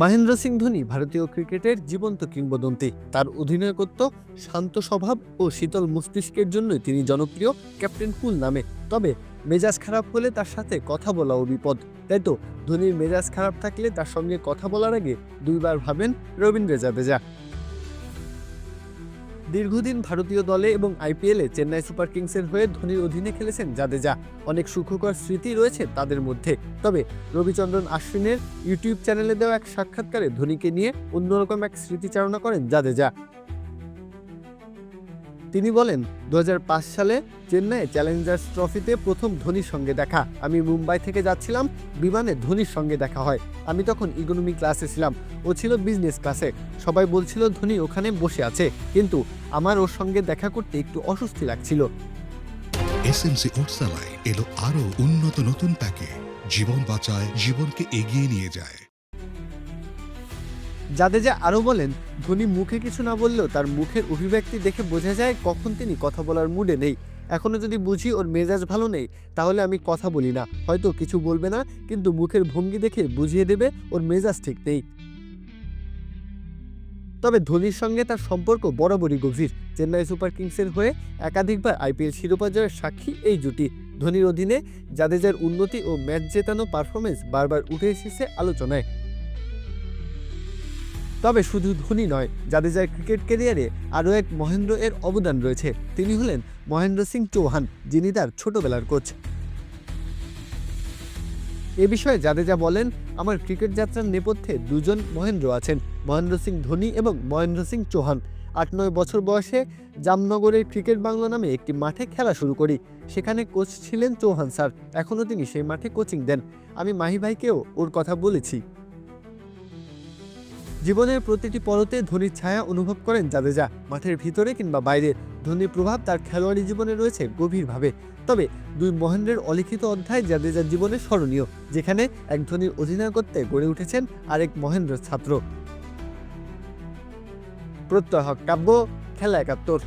মহেন্দ্র সিং ধোনি ভারতীয় ক্রিকেটের জীবন্ত কিংবদন্তি। তার অধিনায়কত্ব, শান্ত স্বভাব ও শীতল মস্তিষ্কের জন্য তিনি জনপ্রিয় ক্যাপ্টেন কুল নামে। তবে মেজাজ খারাপ হলে তার সাথে কথা বলাও বিপদ। তাই তো ধোনির মেজাজ খারাপ থাকলে তার সঙ্গে কথা বলার আগে দুইবার ভাবেন রবীন্দ্র জাদেজা। দীর্ঘদিন ভারতীয় দলে এবং আইপিএলে চেন্নাই সুপার কিংসের হয়ে ধোনির অধীনে খেলেছেন জাদেজা। অনেক সুখকর স্মৃতি রয়েছে তাদের মধ্যে। তবে রবিচন্দ্রন আশ্বিনের ইউটিউব চ্যানেলে দেওয়া এক সাক্ষাৎকারে ধোনিকে নিয়ে অন্যরকম এক স্মৃতিচারণা করেন জাদেজা। তিনি বলেন দু হাজার পাঁচ সালে চেন্নাইয়ে চ্যালেঞ্জার্স ট্রফিতে প্রথম ধোনির সঙ্গে দেখা। আমি মুম্বাই থেকে যাচ্ছিলাম, বিমানে ধোনির সঙ্গে দেখা হয়। আমি তখন ইকোনমি ক্লাসে ছিলাম। ও ছিল বিজনেস ক্লাসে সবাই বলছিল, ধোনি ওখানে বসে আছে। কিন্তু আমার ওর সঙ্গে দেখা করতে একটু অস্বস্তি লাগছিল। এসএমসি ওটসালাই এলো আরও উন্নত নতুন প্যাকে। জীবন বাঁচায়, জীবনকে এগিয়ে নিয়ে যায়। জাদেজা আরও বলেন, ধোনি মুখে কিছু না বললেও তার মুখের অভিব্যক্তি দেখে বোঝা যায় কখন তিনি কথা বলার মুডে নেই। এখনও যদি বুঝি ওর মেজাজ ভালো নেই, তাহলে আমি কথা বলি না। হয়তো কিছু বলবে না, কিন্তু মুখের ভঙ্গি দেখে বুঝিয়ে দেবে ওর মেজাজ ঠিক নেই। তবে ধোনির সঙ্গে তার সম্পর্ক বরাবরই গভীর। চেন্নাই সুপার কিংসের হয়ে একাধিকবার আইপিএল শিরোপা জয়ের সাক্ষী এই জুটি। ধোনির অধীনে জাদেজার উন্নতি ও ম্যাচ জেতানো পারফরমেন্স বারবার উঠে এসেছে আলোচনায়। তবে শুধু ধোনি নয়, জাদেজার ক্রিকেট ক্যারিয়ারে আরও এক মহেন্দ্র এর অবদান রয়েছে। তিনি হলেন মহেন্দ্র সিং চৌহান, যিনি তার ছোটবেলার কোচ। এ বিষয়ে জাদেজা বলেন, আমার ক্রিকেট যাত্রার নেপথ্যে দুজন মহেন্দ্র আছেন, মহেন্দ্র সিং ধোনি এবং মহেন্দ্র সিং চৌহান। আট নয় বছর বয়সে জামনগরের ক্রিকেট বাংলা নামে একটি মাঠে খেলা শুরু করি। সেখানে কোচ ছিলেন চৌহান স্যার, এখনও তিনি সেই মাঠে কোচিং দেন। আমি মাহি ভাইকেও ওর কথা বলেছি। জীবনের প্রতিটি পরতে ধোনির ছায়া অনুভব করেন জাদেজা, মাঠের ভিতরে কিংবা বাইরে। ধোনির প্রভাব তার খেলোয়াড়ি জীবনে রয়েছে গভীরভাবে। তবে দুই মহেন্দ্রের অলিখিত অধ্যায় জাদেজার জীবনে স্মরণীয়, যেখানে এক ধোনির অধিনায়কত্বে গড়ে উঠেছেন আরেক মহেন্দ্রের ছাত্র। প্রত্যয় হক কাব্য, খেলা একাত্তর।